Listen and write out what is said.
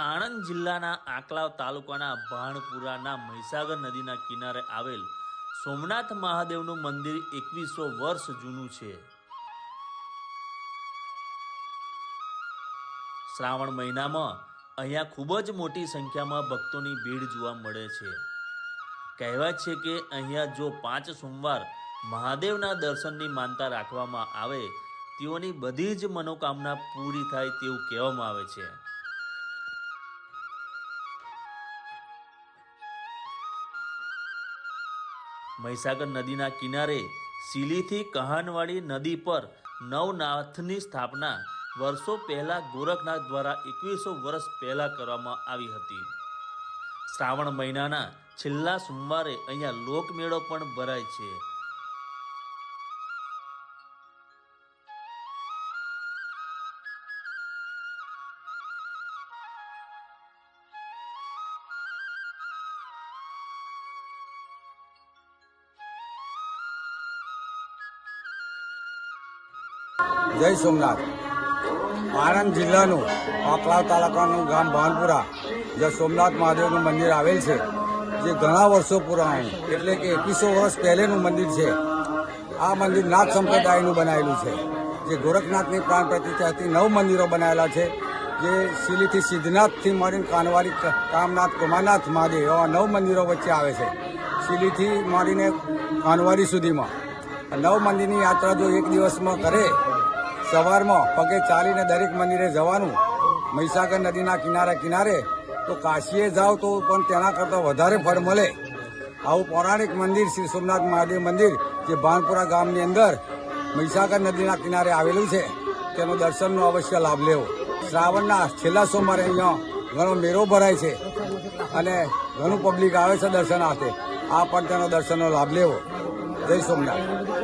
આણંદ જિલ્લાના આંકલાવ તાલુકાના ભાણપુરાના મહીસાગર નદીના કિનારે આવેલ સોમનાથ મહાદેવનું મંદિર એકવીસો વર્ષ જૂનું છે. શ્રાવણ મહિનામાં અહીંયા ખૂબ જ મોટી સંખ્યામાં ભક્તોની ભીડ જોવા મળે છે. કહેવાય છે કે અહીંયા જો પાંચ સોમવાર મહાદેવના દર્શનની માનતા રાખવામાં આવે, તેઓની બધી જ મનોકામના પૂરી થાય તેવું કહેવામાં આવે છે. મહીસાગર નદીના કિનારે સીલીથી કહાનવાડી નદી પર નવનાથની સ્થાપના વર્ષો પહેલાં ગોરખનાથ દ્વારા એકવીસો વર્ષ પહેલાં કરવામાં આવી હતી. શ્રાવણ મહિનાના છેલ્લા સોમવારે અહીંયા લોકમેળો પણ ભરાય છે. જય સોમનાથ. આણંદ જિલ્લાનું પાકલાવ તાલુકાનું ગામ ભાનપુરા જ્યાં સોમનાથ મહાદેવનું મંદિર આવેલ છે, જે ઘણા વર્ષો પુરાણું, એટલે કે એકવીસો વર્ષ પહેલેનું મંદિર છે. આ મંદિર નાથ સંપ્રદાયનું બનાવેલું છે, જે ગોરખનાથની પ્રાણ પ્રતિષ્ઠાથી નવ મંદિરો બનાવેલા છે, જે શિલીથી સિદ્ધનાથથી મળીને કાનવારી કામનાથ, કુમારનાથ મહાદેવ એવા નવ મંદિરો વચ્ચે આવે છે. શિલીથી મળીને કાનવારી સુધીમાં નવ મંદિરની યાત્રા જો એક દિવસમાં કરે, સવારમાં પગે ચાલીને દરેક મંદિરે જવાનું, મહીસાગર નદીના કિનારે કિનારે, તો કાશીએ જાઓ તો પણ તેના કરતાં વધારે ફળ મળે. આવું પૌરાણિક મંદિર શ્રી સોમનાથ મહાદેવ મંદિર, જે ભાનપુરા ગામની અંદર મહીસાગર નદીના કિનારે આવેલું છે, તેનો દર્શનનો અવશ્ય લાભ લેવો. શ્રાવણના છેલ્લા સોમવારે અહીંયા ઘણો મેળો ભરાય છે અને ઘણું પબ્લિક આવે છે દર્શનાર્થે આ પણ તેનો દર્શનનો લાભ લેવો. જય સોમનાથ